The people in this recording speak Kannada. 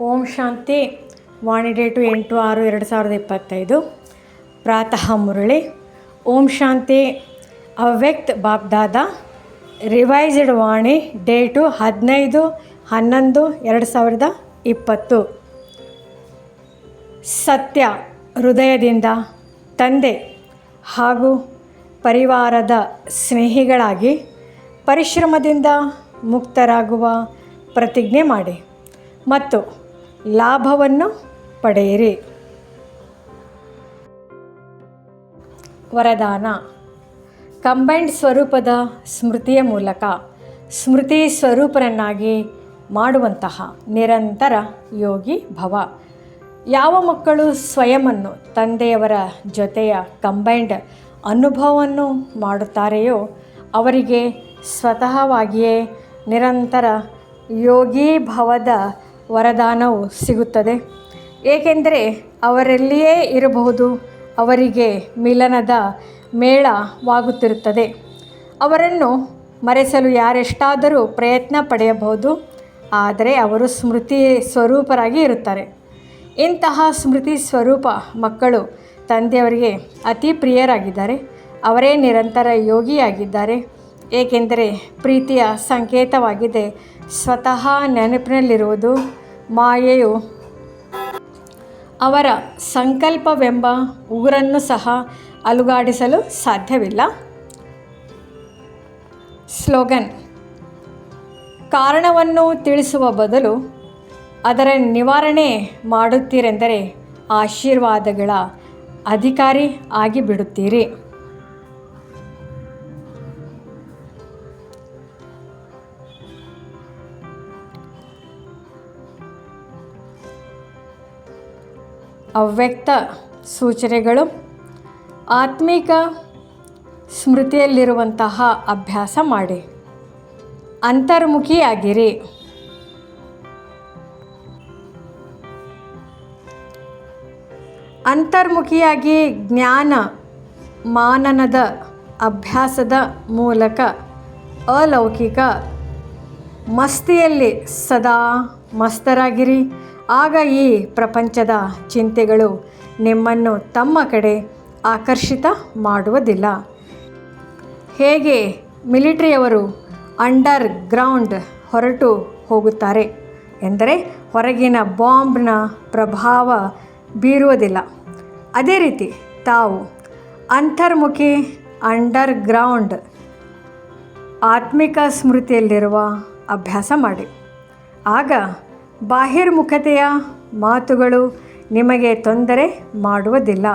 ಓಂ ಶಾಂತಿ, ವಾಣಿ ಡೇಟು ಎಂಟು ಆರು ಎರಡು ಸಾವಿರದ ಇಪ್ಪತ್ತೈದು. ಪ್ರಾತಃ ಮುರಳಿ. ಓಂ ಶಾಂತಿ, ಅವ್ಯಕ್ತ್ ಬಾಬ್ದಾದ ರಿವೈಸ್ಡ್ ವಾಣಿ ಡೇಟು ಹದಿನೈದು, ಹನ್ನೊಂದು, ಎರಡು ಸಾವಿರದ ಇಪ್ಪತ್ತು. ಸತ್ಯ ಹೃದಯದಿಂದ ತಂದೆ ಹಾಗೂ ಪರಿವಾರದ ಸ್ನೇಹಿಗಳಾಗಿ ಪರಿಶ್ರಮದಿಂದ ಮುಕ್ತರಾಗುವ ಪ್ರತಿಜ್ಞೆ ಮಾಡಿ. ಮತ್ತು ಲಾಭವನ್ನು ಪಡೆಯಿರಿ. ವರದಾನ. ಕಂಬೈಂಡ್ ಸ್ವರೂಪದ ಸ್ಮೃತಿಯ ಮೂಲಕ ಸ್ಮೃತಿ ಸ್ವರೂಪರನ್ನಾಗಿ ಮಾಡುವಂತಹ ನಿರಂತರ ಯೋಗಿ ಭವ. ಯಾವ ಮಕ್ಕಳು ಸ್ವಯಮನ್ನು ತಂದೆಯವರ ಜೊತೆಯ ಕಂಬೈಂಡ್ ಅನುಭವವನ್ನು ಮಾಡುತ್ತಾರೆಯೋ ಅವರಿಗೆ ಸ್ವತಃವಾಗಿಯೇ ನಿರಂತರ ಯೋಗಿ ಭವದ ವರದಾನವು ಸಿಗುತ್ತದೆ. ಏಕೆಂದರೆ ಅವರಲ್ಲಿಯೇ ಇರಬಹುದು, ಅವರಿಗೆ ಮಿಲನದ ಮೇಳವಾಗುತ್ತಿರುತ್ತದೆ. ಅವರನ್ನು ಮರೆಸಲು ಯಾರೆಷ್ಟಾದರೂ ಪ್ರಯತ್ನ ಪಡೆಯಬಹುದು, ಆದರೆ ಅವರು ಸ್ಮೃತಿ ಸ್ವರೂಪರಾಗಿ ಇರುತ್ತಾರೆ. ಇಂತಹ ಸ್ಮೃತಿ ಸ್ವರೂಪ ಮಕ್ಕಳು ತಂದೆಯವರಿಗೆ ಅತಿ ಪ್ರಿಯರಾಗಿದ್ದಾರೆ. ಅವರೇ ನಿರಂತರ ಯೋಗಿಯಾಗಿದ್ದಾರೆ. ಏಕೆಂದರೆ ಪ್ರೀತಿಯ ಸಂಕೇತವಾಗಿದೆ. ಸ್ವತಃ ನೆನಪಿನಲ್ಲಿರುವುದು ಮಾಯೆಯು. ಅವರ ಸಂಕಲ್ಪವೆಂಬ ಉಗುರನ್ನು ಸಹ ಅಲುಗಾಡಿಸಲು ಸಾಧ್ಯವಿಲ್ಲ. ಸ್ಲೋಗನ್, ಕಾರಣವನ್ನು ತಿಳಿಸುವ ಬದಲು ಅದರ ನಿವಾರಣೆ ಮಾಡುತ್ತೀರೆಂದರೆ ಆಶೀರ್ವಾದಗಳ ಅಧಿಕಾರಿ ಆಗಿಬಿಡುತ್ತೀರಿ. ಅವ್ಯಕ್ತ ಸೂಚನೆಗಳು, ಆತ್ಮಿಕ ಸ್ಮೃತಿಯಲ್ಲಿರುವಂತಹ ಅಭ್ಯಾಸ ಮಾಡಿ. ಅಂತರ್ಮುಖಿಯಾಗಿರಿ. ಅಂತರ್ಮುಖಿಯಾಗಿ ಜ್ಞಾನ ಮಾನನದ ಅಭ್ಯಾಸದ ಮೂಲಕ ಅಲೌಕಿಕ ಮಸ್ತಿಯಲ್ಲಿ ಸದಾ ಮಸ್ತರಾಗಿರಿ. ಆಗ ಈ ಪ್ರಪಂಚದ ಚಿಂತೆಗಳು ನಿಮ್ಮನ್ನು ತಮ್ಮ ಕಡೆ ಆಕರ್ಷಿತ ಮಾಡುವುದಿಲ್ಲ. ಹೇಗೆ ಮಿಲಿಟ್ರಿಯವರು ಅಂಡರ್ ಗ್ರೌಂಡ್ ಹೊರಟು ಹೋಗುತ್ತಾರೆ ಎಂದರೆ ಹೊರಗಿನ ಬಾಂಬ್ನ ಪ್ರಭಾವ ಬೀರುವುದಿಲ್ಲ. ಅದೇ ರೀತಿ ತಾವು ಅಂತರ್ಮುಖಿ ಅಂಡರ್ ಗ್ರೌಂಡ್ ಆತ್ಮಿಕ ಸ್ಮೃತಿಯಲ್ಲಿರುವ ಅಭ್ಯಾಸ ಮಾಡಿ. ಆಗ ಬಾಹಿರ್ಮುಖತೆಯ ಮಾತುಗಳು ನಿಮಗೆ ತೊಂದರೆ ಮಾಡುವುದಿಲ್ಲ.